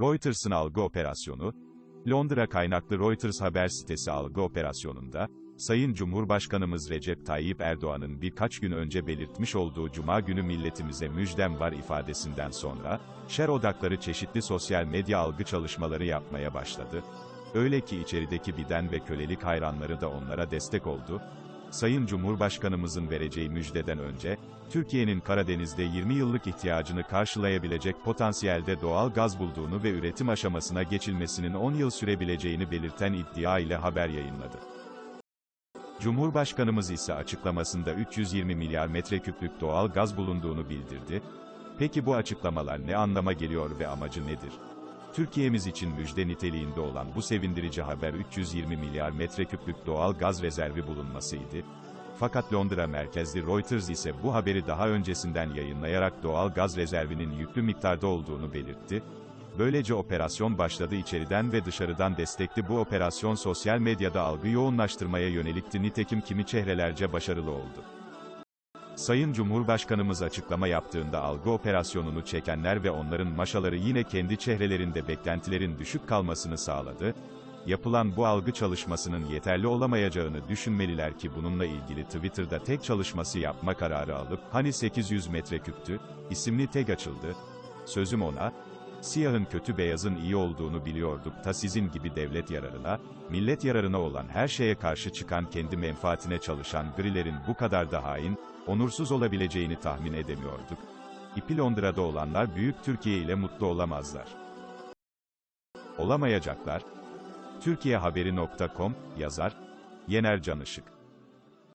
Reuters'ın algı operasyonu, Londra kaynaklı Reuters haber sitesi algı operasyonunda, Sayın Cumhurbaşkanımız Recep Tayyip Erdoğan'ın birkaç gün önce belirtmiş olduğu Cuma günü milletimize müjdem var ifadesinden sonra, şer odakları çeşitli sosyal medya algı çalışmaları yapmaya başladı. Öyle ki içerideki biden ve kölelik hayranları da onlara destek oldu. Sayın Cumhurbaşkanımızın vereceği müjdeden önce, Türkiye'nin Karadeniz'de 20 yıllık ihtiyacını karşılayabilecek potansiyelde doğal gaz bulduğunu ve üretim aşamasına geçilmesinin 10 yıl sürebileceğini belirten iddia ile haber yayınladı. Cumhurbaşkanımız ise açıklamasında 320 milyar metreküplük doğal gaz bulunduğunu bildirdi. Peki bu açıklamalar ne anlama geliyor ve amacı nedir? Türkiye'miz için müjde niteliğinde olan bu sevindirici haber 320 milyar metreküplük doğal gaz rezervi bulunmasıydı. Fakat Londra merkezli Reuters ise bu haberi daha öncesinden yayınlayarak doğal gaz rezervinin yüklü miktarda olduğunu belirtti. Böylece operasyon başladı içeriden ve dışarıdan destekli bu operasyon sosyal medyada algı yoğunlaştırmaya yönelikti nitekim kimi çehrelerce başarılı oldu. Sayın Cumhurbaşkanımız açıklama yaptığında algı operasyonunu çekenler ve onların maşaları yine kendi çehrelerinde beklentilerin düşük kalmasını sağladı. Yapılan bu algı çalışmasının yeterli olamayacağını düşünmeliler ki bununla ilgili Twitter'da tek çalışması yapma kararı alıp, hani 800 metreküptü, isimli tag açıldı. Sözüm ona, siyahın kötü beyazın iyi olduğunu biliyorduk ta sizin gibi devlet yararına, millet yararına olan her şeye karşı çıkan kendi menfaatine çalışan grilerin bu kadar da hain, onursuz olabileceğini tahmin edemiyorduk. İpi Londra'da olanlar büyük Türkiye ile mutlu olamazlar. Olamayacaklar. Türkiyehaberi.com, yazar, Yener Canışık